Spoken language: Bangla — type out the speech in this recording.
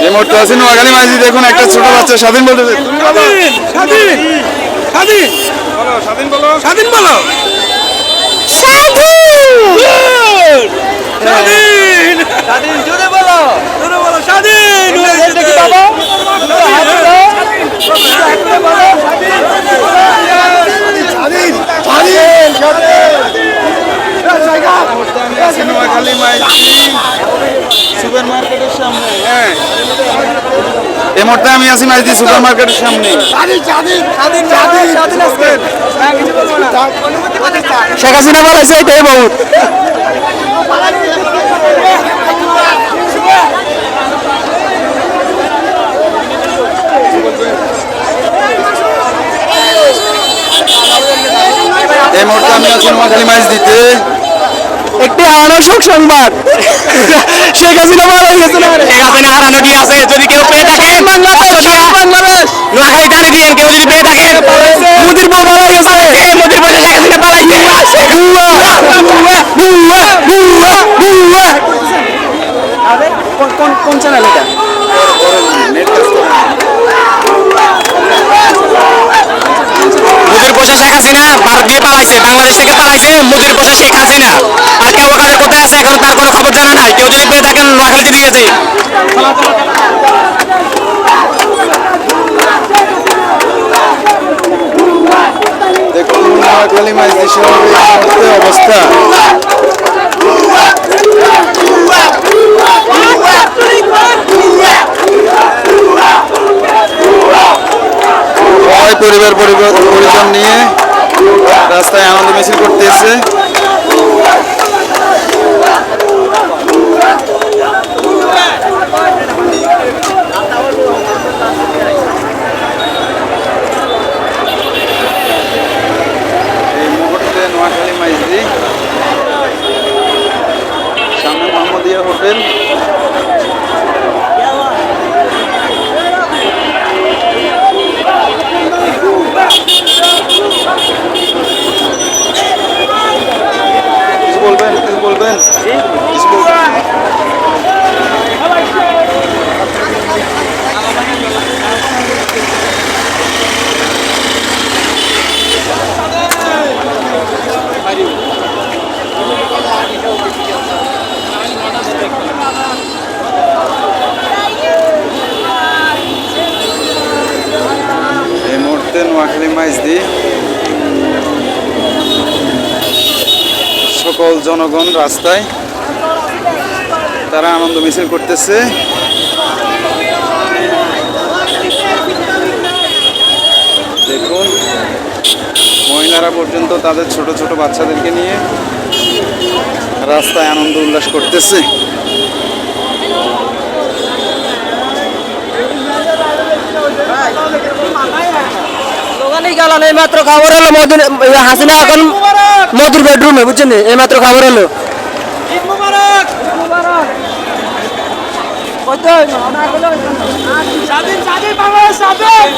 এই মুহূর্তে আছি নোয়াখালী মাঝি দেখুন একটা ছোট বাচ্চা স্বাধীন বলতেছে তুমি স্বাধীন স্বাধীন বলো, স্বাধীন বলো। স্বাধীন বলো। স্বাধীন! স্বাধীন। জোরে বলো। জোরে বলো স্বাধীন। এটা বাবা। নোয়াখালী মাঝি সুপার মার্কেটের সামনে। হ্যাঁ। এই মুহূর্তে আমি আছি মাঝি সুপার মার্কেটের সামনে শেখ হাসিনা বলেছে এটাই বহুত এই মুহূর্তে। আমি আছি নোয়াখালী মাছ দিতে। একটি আনসক সংবাদ। শেখ হাসিনা মারা গেছে না? শেখ হাসিনা হারানো কি আছে? যদি কেউ পেয়ে থাকে বাংলাদেশ বাংলাদেশ। নোয়াখালী জানি দিন কেউ যদি পেয়ে থাকে মোদির বউ মারা গেছে। মোদির বউ শেখ হাসিনা পালাইছে। বুয়া বুয়া বুয়া বুয়া বুয়া কোন কোন কোন চ্যানেল এটা? মোদির পোষা শেখ হাসিনা ভারত দিয়ে পালাইছে, বাংলাদেশ থেকে পালাইছে মোদির পোষা শেখ হাসিনা। আর কেউ ওখানে কোথায় আছে এখন তার কোনো খবর জানা নাই? কেউ যদি পেয়ে থাকেন নোয়াখালীতে দিয়ে যাই দেখুন, নোয়াখালী মাইজ দেশের অবস্থা। সবাই পরিবার পরিবার পরিজন নিয়ে রাস্তায় আনন্দ মিছিল করতেছে। সামনে মোহাম্মদিয়া হোটেল। সকল জনগণ রাস্তায় তারা আনন্দ মিছিল করতেছে। দেখুন, মহিলারা পর্যন্ত তাদের ছোট ছোট বাচ্চাদেরকে নিয়ে রাস্তায় আনন্দ উল্লাস করতেছে। দোকানেই গেলাম এই মাত্র খবর হলো মোদির হাসিনা এখন মোদির বেডরুমে বুঝছেন এই মাত্র খবর হলো স্বাধীন স্বাধীন বাংলাদেশ স্বাধীন!